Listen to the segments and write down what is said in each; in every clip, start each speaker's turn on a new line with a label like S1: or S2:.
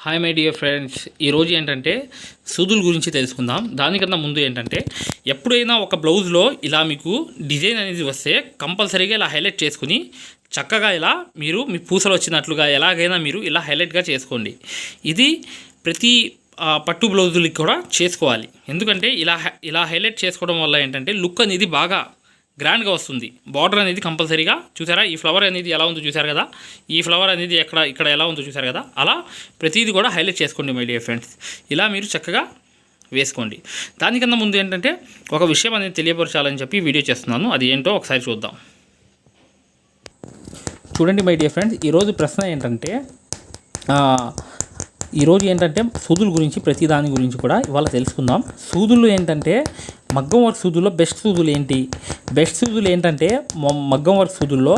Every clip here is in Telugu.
S1: హాయ్ మై డియర్ ఫ్రెండ్స్ ఈరోజు ఏంటంటే సూదుల గురించి తెలుసుకుందాం. దానికన్నా ముందు ఏంటంటే ఎప్పుడైనా ఒక బ్లౌజ్లో ఇలా మీకు డిజైన్ అనేది వస్తే కంపల్సరీగా ఇలా హైలైట్ చేసుకుని చక్కగా ఇలా మీరు మీ పూసలు వచ్చినట్లుగా ఎలాగైనా మీరు ఇలా హైలైట్గా చేసుకోండి. ఇది ప్రతి పట్టు బ్లౌజులకి కూడా చేసుకోవాలి. ఎందుకంటే ఇలా హై- ఇలా హైలైట్ చేసుకోవడం వల్ల ఏంటంటే లుక్ అనేది బాగా గ్రాండ్గా వస్తుంది. బార్డర్ అనేది కంపల్సరీగా చూసారా? ఈ ఫ్లవర్ అనేది ఎలా ఉందో చూసారు కదా? ఈ ఫ్లవర్ అనేది ఎక్కడ ఇక్కడ ఎలా ఉందో చూసారు కదా? అలా ప్రతిదీ కూడా హైలైట్ చేసుకోండి మై డియర్ ఫ్రెండ్స్. ఇలా మీరు చక్కగా వేసుకోండి. దానికన్నా ముందు ఏంటంటే ఒక విషయం అనేది తెలియపరచాలని చెప్పి వీడియో చేస్తున్నాను. అది ఏంటో ఒకసారి చూద్దాం. చూడండి మై డియర్ ఫ్రెండ్స్ ఈరోజు ప్రశ్న ఏంటంటే ఈరోజు ఏంటంటే సూదుల గురించి ప్రతి దాని గురించి కూడా ఇవాళ తెలుసుకుందాం. సూదులు ఏంటంటే మగ్గం వర్క్ సూదుల్లో బెస్ట్ సూదులు ఏంటి? బెస్ట్ సూదులు ఏంటంటే మగ్గం వర్క్ సూదుల్లో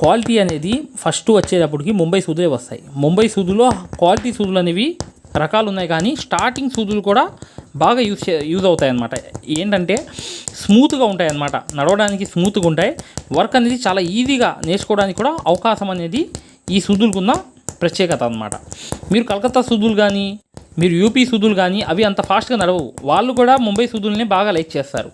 S1: క్వాలిటీ అనేది ఫస్ట్ వచ్చేటప్పటికి ముంబై సూదులే వస్తాయి. ముంబై సూదులో క్వాలిటీ సూదులు అనేవి రకాలు ఉన్నాయి కానీ స్టార్టింగ్ సూదులు కూడా బాగా యూజ్ చే యూజ్ అవుతాయి అన్నమాట ఏంటంటే స్మూత్గా ఉంటాయి అన్నమాట నడవడానికి స్మూత్గా ఉంటాయి. వర్క్ అనేది చాలా ఈజీగా నేర్చుకోవడానికి కూడా అవకాశం అనేది ఈ సూదులకున్న ప్రత్యేకత అనమాట మీరు కలకత్తా సూదులు కానీ మీరు యూపీ సూదులు కానీ అవి అంత ఫాస్ట్గా నడవవు. వాళ్ళు కూడా ముంబై సూదుల్ని బాగా లైక్ చేస్తారు.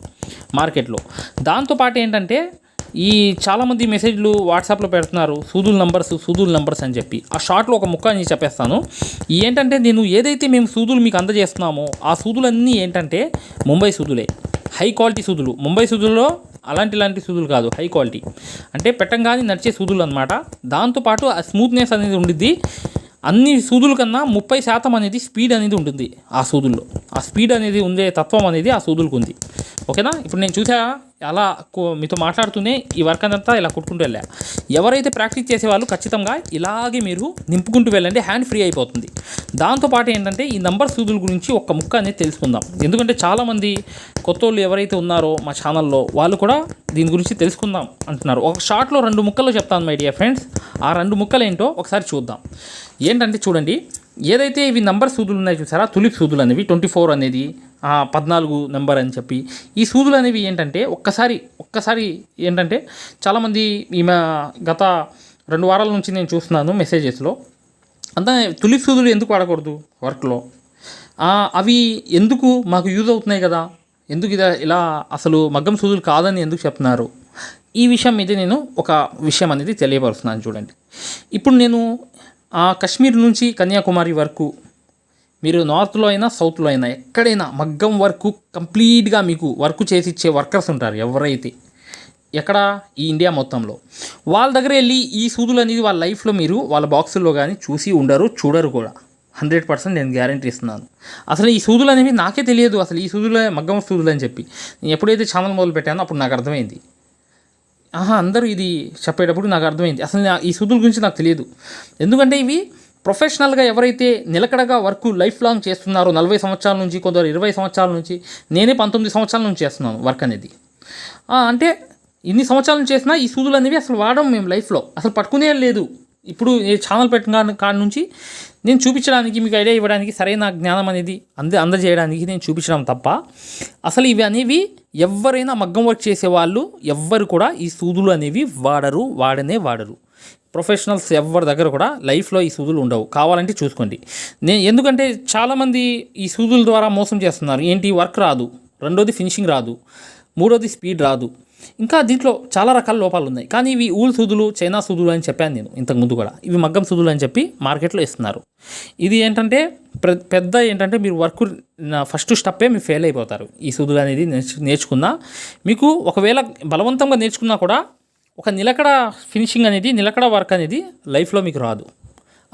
S1: మార్కెట్లో. దాంతోపాటు ఏంటంటే ఈ చాలామంది మెసేజ్లు వాట్సాప్లో పెడుతున్నారు సూదుల నంబర్స్ సూదుల నంబర్స్ అని చెప్పి. ఆ షార్ట్లో ఒక ముక్క అని చెప్పేస్తాను. ఏంటంటే నేను ఏదైతే మేము సూదులు మీకు అందజేస్తున్నామో ఆ సూదులన్నీ ఏంటంటే ముంబై సూదులే. హై క్వాలిటీ సూదులు. ముంబై సూదుల్లో అలాంటి ఇలాంటి సూదులు కాదు హై క్వాలిటీ. అంటే పెట్టంగానే నడిచే సూదులు అనమాట దాంతోపాటు ఆ స్మూత్నెస్ అనేది ఉండిద్ది. అన్ని సూదుల కన్నా ముప్పై శాతం అనేది స్పీడ్ అనేది ఉంటుంది ఆ సూదుల్లో. ఆ స్పీడ్ అనేది ఉండే తత్వం అనేది ఆ సూదులకు ఉంది. ఓకేనా? ఇప్పుడు నేను చూసా అలా మీతో మాట్లాడుతూనే ఈ వర్క్ అంతా ఇలా కుట్టుకుంటూ వెళ్ళా. ఎవరైతే ప్రాక్టీస్ చేసే వాళ్ళు ఖచ్చితంగా ఇలాగే మీరు నింపుకుంటూ వెళ్ళండి హ్యాండ్ ఫ్రీ అయిపోతుంది. దాంతోపాటు ఏంటంటే ఈ నంబర్ సూదుల గురించి ఒక్క ముక్క అనేది తెలుసుకుందాం. ఎందుకంటే చాలామంది కొత్త వాళ్ళు ఎవరైతే ఉన్నారో మా ఛానల్లో వాళ్ళు కూడా దీని గురించి తెలుసుకుందాం అంటున్నారు. ఒక షార్ట్లో రెండు ముక్కలు చెప్తాను మై డియర్ ఫ్రెండ్స్. ఆ రెండు ముక్కలు ఏంటో ఒకసారి చూద్దాం. ఏంటంటే చూడండి ఏదైతే ఇవి నంబర్ సూదులు ఉన్నాయో చూసారా? తులిప్ సూదులు అనేవి ట్వంటీ ఫోర్ అనేది పద్నాలుగు నెంబర్ అని చెప్పి. ఈ సూదులు అనేవి ఏంటంటే ఒక్కసారి ఒక్కసారి ఏంటంటే చాలామంది ఈమె గత రెండు వారాల నుంచి నేను చూస్తున్నాను మెసేజెస్లో. అంతా తులిప్ సూదులు ఎందుకు వాడకూడదు వర్క్లో? అవి ఎందుకు మాకు యూజ్ అవుతున్నాయి కదా? ఎందుకు ఇలా ఇలా అసలు మగ్గం సూదులు కాదని ఎందుకు చెప్తున్నారు? ఈ విషయం మీద నేను ఒక విషయం అనేది తెలియపరుస్తున్నాను చూడండి. ఇప్పుడు నేను ఆ, కశ్మీర్ నుంచి కన్యాకుమారి వరకు మీరు నార్త్లో అయినా సౌత్లో అయినా ఎక్కడైనా మగ్గం వర్క్ కంప్లీట్గా మీకు వర్క్ చేసి ఇచ్చే వర్కర్స్ ఉంటారు ఎవరైతే. ఎక్కడ? ఈ ఇండియా మొత్తంలో. వాళ్ళ దగ్గర వెళ్ళి ఈ సూదులు అనేది వాళ్ళ లైఫ్లో మీరు వాళ్ళ బాక్సుల్లో కానీ చూసి ఉండరు చూడరు కూడా. హండ్రెడ్ పర్సెంట్ నేను గ్యారంటీ ఇస్తున్నాను. అసలు ఈ సూదులు అనేవి నాకే తెలియదు. అసలు ఈ సూదులు మగ్గం సూదులు అని చెప్పి. నేను ఎప్పుడైతే ఛానల్ మొదలు పెట్టానో అప్పుడు నాకు అర్థమైంది. ఆహా అందరూ ఇది చెప్పేటప్పుడు నాకు అర్థమైంది. అసలు ఈ సూదుల గురించి నాకు తెలియదు. ఎందుకంటే ఇవి ప్రొఫెషనల్గా ఎవరైతే నిలకడగా వర్క్ లైఫ్ లాంగ్ చేస్తున్నారో నలభై సంవత్సరాల నుంచి కొందరు ఇరవై సంవత్సరాల నుంచి నేనే పంతొమ్మిది సంవత్సరాల నుంచి చేస్తున్నాను వర్క్ అనేది. అంటే ఇన్ని సంవత్సరాల నుంచి చేసినా ఈ సూదులు అనేవి అసలు వాడడం మేము లైఫ్లో. అసలు పట్టుకునే లేదు. ఇప్పుడు ఈ ఛానల్ పెట్టిన కాడ నుంచి నేను చూపించడానికి మీకు ఐడియా ఇవ్వడానికి సరైన జ్ఞానం అనేది అంద అందజేయడానికి నేను చూపించడం తప్ప అసలు ఇవి అనేవి ఎవరైనా మగ్గం వర్క్ చేసేవాళ్ళు ఎవ్వరు కూడా ఈ సూదులు అనేవి వాడరు వాడనే వాడరు. ప్రొఫెషనల్స్ ఎవరి దగ్గర కూడా లైఫ్లో ఈ సూదులు ఉండవు. కావాలంటే చూసుకోండి. నేను ఎందుకంటే చాలామంది ఈ సూదుల ద్వారా మోసం చేస్తున్నారు. ఏంటి? వర్క్ రాదు. రెండోది ఫినిషింగ్ రాదు. మూడోది స్పీడ్ రాదు. ఇంకా దీంట్లో చాలా రకాల లోపాలు ఉన్నాయి. కానీ ఇవి ఊల్ సూదులు చైనా సూదులు అని చెప్పాను నేను ఇంతకుముందు కూడా. ఇవి మగ్గం సూదులు అని చెప్పి మార్కెట్లో ఇస్తున్నారు. ఇది ఏంటంటే ప్ర- పెద్ద ఏంటంటే మీరు వర్క్ ఫస్ట్ స్టెప్పే మీరు ఫెయిల్ అయిపోతారు. ఈ సూదులు అనేది నేర్చు నేర్చుకున్నా. మీకు ఒకవేళ బలవంతంగా నేర్చుకున్నా కూడా ఒక నిలకడ ఫినిషింగ్ అనేది నిలకడ వర్క్ అనేది లైఫ్లో మీకు రాదు.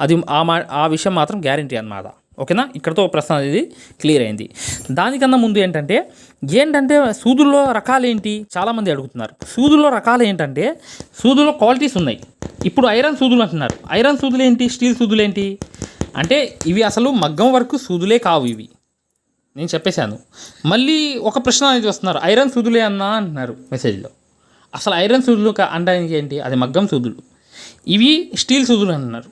S1: అది ఆ మా ఆ విషయం మాత్రం గ్యారంటీ అన్నమాట. ఓకేనా? ఇక్కడతో ప్రశ్న అనేది క్లియర్ అయింది. దానికన్నా ముందు ఏంటంటే ఏంటంటే సూదుల్లో రకాలు ఏంటి? చాలామంది అడుగుతున్నారు. సూదుల్లో రకాలు ఏంటంటే సూదుల్లో క్వాలిటీస్ ఉన్నాయి. ఇప్పుడు ఐరన్ సూదులు అంటున్నారు. ఐరన్ సూదులు ఏంటి? స్టీల్ సూదులు ఏంటి? అంటే ఇవి అసలు మగ్గం వరకు సూదులే కావు ఇవి. నేను చెప్పేశాను. మళ్ళీ ఒక ప్రశ్న అనేది వస్తున్నారు. ఐరన్ సూదులే అన్నా అంటున్నారు మెసేజ్లో. అసలు ఐరన్ సూదులు అనడానికి ఏంటి? అది మగ్గం సూదులు. ఇవి స్టీల్ సూదులు అంటున్నారు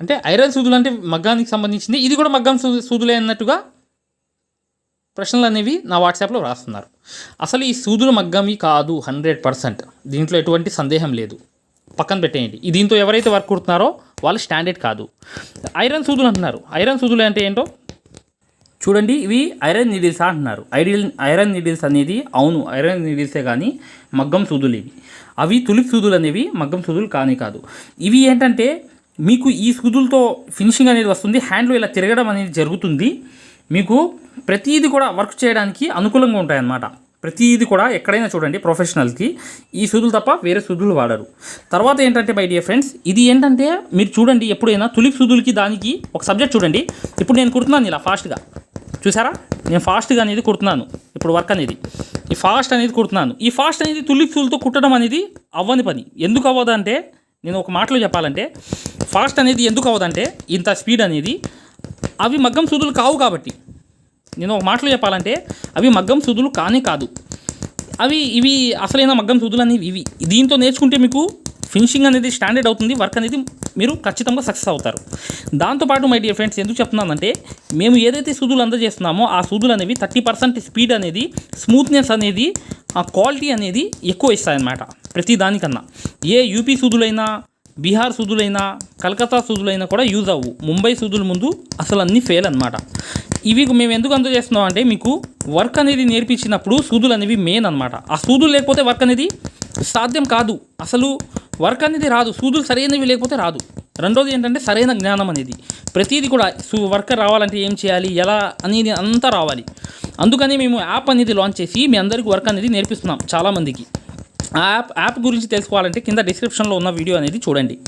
S1: అంటే ఐరన్ సూదులు అంటే మగ్గానికి సంబంధించింది. ఇది కూడా మగ్గం సూ సూదులే అన్నట్టుగా ప్రశ్నలు అనేవి నా వాట్సాప్లో రాస్తున్నారు. అసలు ఈ సూదులు మగ్గమి కాదు హండ్రెడ్ పర్సెంట్. దీంట్లో ఎటువంటి సందేహం లేదు. పక్కన పెట్టేయండి. దీంతో ఎవరైతే వర్క్ కుడుతున్నారో వాళ్ళు స్టాండర్డ్ కాదు. ఐరన్ సూదులు అంటున్నారు. ఐరన్ సూదులు అంటే ఏంటో? చూడండి ఇవి ఐరన్ నీడిల్స్ అంటున్నారు. ఐడిల్ ఐరన్ నీడిల్స్ అనేది అవును ఐరన్ నీడిల్సే కానీ మగ్గం సూదులు ఇవి. అవి తులిప్ సూదులు అనేవి మగ్గం సూదులు కానీ కాదు. ఇవి ఏంటంటే మీకు ఈ సూదులతో ఫినిషింగ్ అనేది వస్తుంది హ్యాండ్లో ఇలా తిరగడం అనేది జరుగుతుంది. మీకు ప్రతిదీ కూడా వర్క్ చేయడానికి అనుకూలంగా ఉంటాయన్నమాట. ప్రతిది కూడా ఎక్కడైనా చూడండి ప్రొఫెషనల్కి ఈ సూదులు తప్ప వేరే సూదులు వాడరు. తర్వాత ఏంటంటే మై డియర్ ఫ్రెండ్స్ ఇది ఏంటంటే మీరు చూడండి ఎప్పుడైనా తులిప్ సూదులకి దానికి ఒక సబ్జెక్ట్ చూడండి. ఇప్పుడు నేను కుడుతున్నాను ఇలా ఫాస్ట్గా చూసారా? నేను ఫాస్ట్గా అనేది కుడుతున్నాను. ఇప్పుడు వర్క్ అనేది. ఈ ఫాస్ట్ అనేది కుడుతున్నాను. ఈ ఫాస్ట్ అనేది తులిప్ సూదులతో కుట్టడం అనేది అవ్వని పని. ఎందుకు అవ్వదంటే నేను ఒక మాటలో చెప్పాలంటే ఫాస్ట్ అనేది ఎందుకు అవ్వదంటే ఇంత స్పీడ్ అనేది అవి మగ్గం సూదులు కావు కాబట్టి. నేను ఒక మాటలో చెప్పాలంటే అవి మగ్గం సూదులు కానీ కాదు. అవి ఇవి అసలైన మగ్గం సూదులు అనేవి ఇవి. దీంతో నేర్చుకుంటే మీకు ఫినిషింగ్ అనేది స్టాండర్డ్ అవుతుంది వర్క్ అనేది మీరు ఖచ్చితంగా సక్సెస్ అవుతారు. దాంతోపాటు మై డియర్ ఫ్రెండ్స్ ఎందుకు చెప్తున్నానంటే మేము ఏదైతే సూదులు అందజేస్తున్నామో ఆ సూదులు అనేవి థర్టీ పర్సెంట్ స్పీడ్ అనేది స్మూత్నెస్ అనేది ఆ క్వాలిటీ అనేది ఎక్కువ ఇస్తాయన్నమాట ప్రతి దానికన్నా. ఏ యూపీ సూదులైనా బీహార్ సూదులైనా కలకత్తా సూదులైనా కూడా యూజ్ అవ్వు. ముంబై సూదుల ముందు అసలు అన్నీ ఫెయిల్ అనమాట ఇవి మేము ఎందుకు అందజేస్తున్నాం అంటే మీకు వర్క్ అనేది నేర్పించినప్పుడు సూదులు అనేవి మెయిన్ అనమాట ఆ సూదులు లేకపోతే వర్క్ అనేది సాధ్యం కాదు. అసలు వర్క్ అనేది రాదు. సూదులు సరైనవి లేకపోతే రాదు. రెండోది ఏంటంటే సరైన జ్ఞానం అనేది. ప్రతిదీ కూడా సూ వర్క్ రావాలంటే ఏం చేయాలి? ఎలా అనేది అంతా రావాలి. అందుకని మేము యాప్ అనేది లాంచ్ చేసి మీ అందరికీ వర్క్ అనేది నేర్పిస్తున్నాం చాలామందికి. యాప్ యాప్ గురించి తెలుసుకోవాలంటే కింద డిస్క్రిప్షన్లో ఉన్న వీడియో అనేది చూడండి.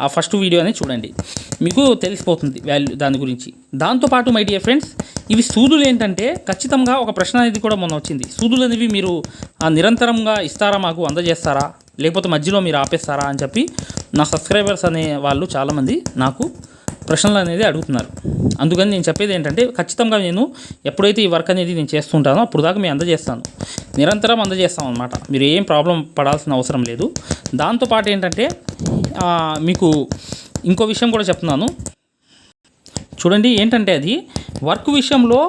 S1: ఆ ఫస్ట్ వీడియో అనేది చూడండి. మీకు తెలిసిపోతుంది వాల్యూ దాని గురించి. దాంతోపాటు మై డియర్ ఫ్రెండ్స్ ఇవి సూదులు ఏంటంటే ఖచ్చితంగా ఒక ప్రశ్న అనేది కూడా మొన్న వచ్చింది. సూదులు అనేవి మీరు నిరంతరంగా ఇస్తారా మాకు అందజేస్తారా లేకపోతే మధ్యలో మీరు ఆపేస్తారా అని చెప్పి నా సబ్స్క్రైబర్స్ అనే వాళ్ళు చాలామంది నాకు ప్రశ్నలు అనేది అడుగుతున్నారు. అందుకని నేను చెప్పేది ఏంటంటే ఖచ్చితంగా నేను ఎప్పుడైతే ఈ వర్క్ అనేది నేను చేస్తుంటానో అప్పుడు దాకా మేము అందజేస్తాను. నిరంతరం అందజేస్తాం అనమాట మీరు ఏం ప్రాబ్లం పడాల్సిన అవసరం లేదు. దాంతోపాటు ఏంటంటే మీకు ఇంకో విషయం కూడా చెప్తున్నాను. చూడండి ఏంటంటే అది వర్క్ విషయంలో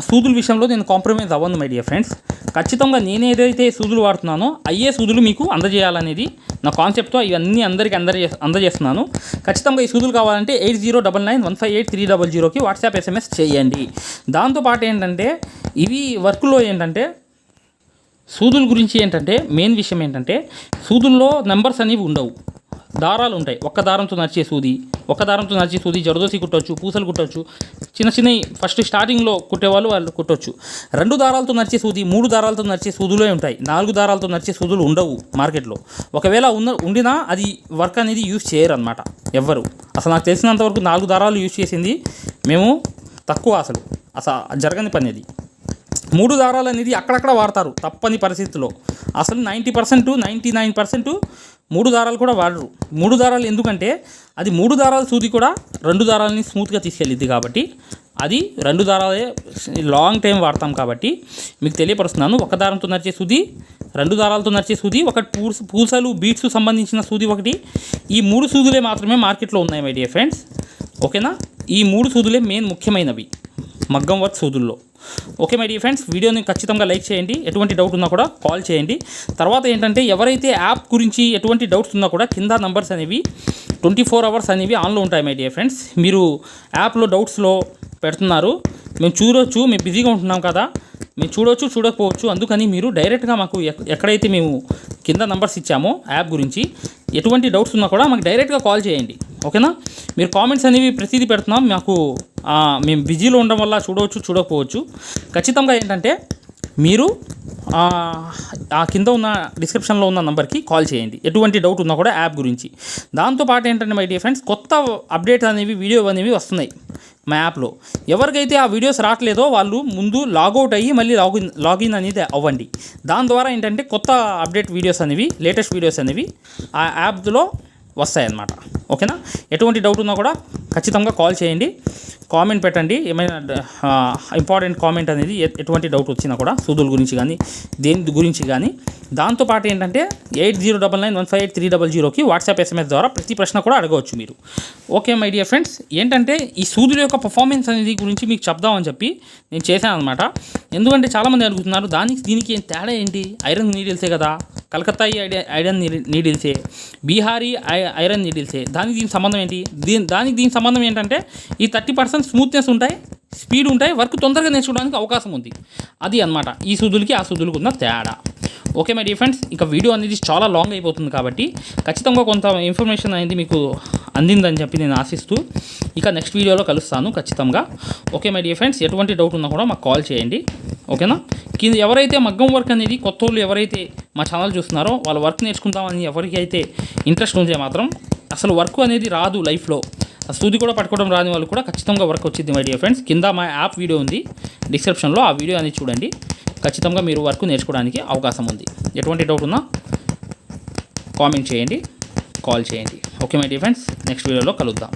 S1: సూదుల విషయంలో నేను కాంప్రమైజ్ అవ్వను మై డియర్ ఫ్రెండ్స్ ఖచ్చితంగా నేను ఏదైతే సూదులు వాడుతున్నానో అయ్యే సూదులు మీకు అందజేయాలనేది నా కాన్సెప్ట్తో ఇవన్నీ అందరికీ అందజే అందజేస్తున్నాను. ఖచ్చితంగా ఈ సూదులు కావాలంటే eight zero double nine one five eight three double జీరోకి వాట్సాప్ ఎస్ఎంఎస్ చేయండి. దాంతోపాటు ఏంటంటే ఇవి వర్క్లో ఏంటంటే సూదుల గురించి ఏంటంటే మెయిన్ విషయం ఏంటంటే సూదుల్లో నెంబర్స్ అనేవి ఉండవు. దారాలు ఉంటాయి ఒక్క దారంతో నడిచే సూది ఒక దారంతో నడిచే సూది జరదోసి కుట్టొచ్చు పూసలు కుట్టవచ్చు చిన్న చిన్నవి ఫస్ట్ స్టార్టింగ్లో కుట్టేవాళ్ళు వాళ్ళు కుట్టవచ్చు రెండు దారాలతో నడిచే సూది మూడు దారాలతో నడిచే సూదులే ఉంటాయి. నాలుగు దారాలతో నడిచే సూదులు ఉండవు మార్కెట్లో. ఒకవేళ ఉన్న ఉండినా అది వర్క్ అనేది యూజ్ చేయరు అనమాట ఎవ్వరు. అసలు నాకు తెలిసినంతవరకు నాలుగు దారాలు యూజ్ చేసింది మేము తక్కువ అసలు. అసలు జరగని పని అది. మూడు దారాలు అనేది అక్కడక్కడ వాడతారు తప్పని పరిస్థితుల్లో. అసలు ninety percent ninety nine percent మూడు దారాలు కూడా వాడరు. మూడు దారాలు ఎందుకంటే అది మూడు దారాల సూది కూడా రెండు దారాలని స్మూత్గా తీసుకెళ్ళిద్ది కాబట్టి అది రెండు దారాలే లాంగ్ టైం వాడతాం కాబట్టి మీకు తెలియపరుస్తున్నాను. ఒక దారంతో నడిచే సూది రెండు దారాలతో నడిచే సూది ఒక పూస పూసలు బీట్స్ సంబంధించిన సూది ఒకటి. ఈ మూడు సూదులే మాత్రమే మార్కెట్లో ఉన్నాయి మై డియర్ ఫ్రెండ్స్ ఓకేనా? ఈ మూడు సూదులే మెయిన్ ముఖ్యమైనవి. మగ్గం వర్క్ సూదుల్లో. ఓకే మై డీ ఫ్రెండ్స్ వీడియోని ఖచ్చితంగా లైక్ చేయండి. ఎటువంటి డౌట్ ఉన్నా కూడా కాల్ చేయండి. తర్వాత ఏంటంటే ఎవరైతే యాప్ గురించి ఎటువంటి డౌట్స్ ఉన్నా కూడా కింద నంబర్స్ అనేవి ట్వంటీ ఫోర్ అవర్స్ అనేవి ఆన్లో ఉంటాయి మై డియర్ ఫ్రెండ్స్. మీరు యాప్లో డౌట్స్లో పెడుతున్నారు. మేము చూడొచ్చు మేము బిజీగా ఉంటున్నాం కదా. మేము చూడొచ్చు చూడకపోవచ్చు. అందుకని మీరు డైరెక్ట్గా మాకు ఎక్కడైతే మేము కింద నంబర్స్ ఇచ్చామో యాప్ గురించి ఎటువంటి డౌట్స్ ఉన్నా కూడా మాకు డైరెక్ట్గా కాల్ చేయండి. ఓకేనా? మీరు కామెంట్స్ అనేవి ప్రతిదీ పెడుతున్నాం. మాకు మేము బిజీలో ఉండడం వల్ల చూడవచ్చు చూడకపోవచ్చు. ఖచ్చితంగా ఏంటంటే మీరు ఆ, కింద ఉన్న డిస్క్రిప్షన్లో ఉన్న నంబర్కి కాల్ చేయండి. ఎటువంటి డౌట్ ఉన్నా కూడా యాప్ గురించి. దాంతోపాటు ఏంటంటే మై డియర్ ఫ్రెండ్స్ కొత్త అప్డేట్స్ అనేవి వీడియో అనేవి వస్తున్నాయి మా యాప్లో ఎవరికైతే ఆ వీడియోస్ రావట్లేదో వాళ్ళు ముందు లాగౌట్ అయ్యి మళ్ళీ లాగిన్ లాగిన్ అనేది అవ్వండి. దాని ద్వారా ఏంటంటే కొత్త అప్డేట్ వీడియోస్ అనేవి లేటెస్ట్ వీడియోస్ అనేవి ఆ యాప్లో వస్తాయన్నమాట. ఓకేనా? ఎటువంటి డౌట్ ఉన్నా కూడా ఖచ్చితంగా కాల్ చేయండి. కామెంట్ పెట్టండి. ఏమైనా ఇంపార్టెంట్ కామెంట్ అనేది ఎటువంటి డౌట్ వచ్చినా కూడా సూదుల గురించి కానీ దేని గురించి కానీ దాంతోపాటు ఏంటంటే eight zero double nine one five eight three double జీరోకి వాట్సాప్ ఎస్ఎంఎస్ ద్వారా ప్రతి ప్రశ్న కూడా అడగవచ్చు మీరు. Okay my dear friends. ఏంటంటే ఈ సూదుల యొక్క పర్ఫార్మెన్స్ అనేది గురించి మీకు చెప్దామని చెప్పి నేను చేశాను అనమాట ఎందుకంటే చాలామంది అడుగుతున్నారు దానికి దీనికి ఏం తేడా ఏంటి? ఐరన్ నీడిల్సే కదా. కలకత్తా ఐరన్ నీడిల్సే. బీహారీ ఐ- ఐరన్ నీడిల్సే. దానికి దీనికి సంబంధం ఏంటి? దీని దానికి దీనికి సంబంధం ఏంటంటే ఈ థర్టీ పర్సెంట్ స్మూత్నెస్ ఉంటాయి స్పీడ్ ఉంటాయి వర్క్ తొందరగా నేర్చుకోవడానికి అవకాశం ఉంది. అది అన్నమాట. ఈ సూదులకి ఆ సూదులకు ఉన్న తేడా. ఓకే మై డియర్ ఫ్రెండ్స్ ఇక వీడియో అనేది చాలా లాంగ్ అయిపోతుంది కాబట్టి ఖచ్చితంగా కొంత ఇన్ఫర్మేషన్ అనేది మీకు అందిందని చెప్పి నేను ఆశిస్తూ ఇక నెక్స్ట్ వీడియోలో కలుస్తాను ఖచ్చితంగా. ఓకే మై డియర్ ఫ్రెండ్స్ ఎటువంటి డౌట్ ఉన్నా కూడా మాకు కాల్ చేయండి. ఓకేనా కింద ఎవరైతే మగ్గం వర్క్ అనేది కొత్త వాళ్ళు ఎవరైతే మా ఛానల్ చూస్తున్నారో వాళ్ళ వర్క్ నేర్చుకుందామని ఎవరికి అయితే ఇంట్రెస్ట్ ఉంటే మాత్రం అసలు వర్క్ అనేది రాదు లైఫ్లో సూది కూడా పట్టుకోవడం రాని వాళ్ళు కూడా ఖచ్చితంగా వర్క్ వచ్చింది మై డియర్ ఫ్రెండ్స్ కింద మా యాప్ వీడియో ఉంది. డిస్క్రిప్షన్లో ఆ వీడియో అనేది చూడండి. ఖచ్చితంగా మీరు వర్క్ నేర్చుకోవడానికి అవకాశం ఉంది. ఎటువంటి డౌట్ ఉన్నా కామెంట్ చేయండి కాల్ చేయండి. Okay my dear friends next వీడియోలో కలుద్దాం.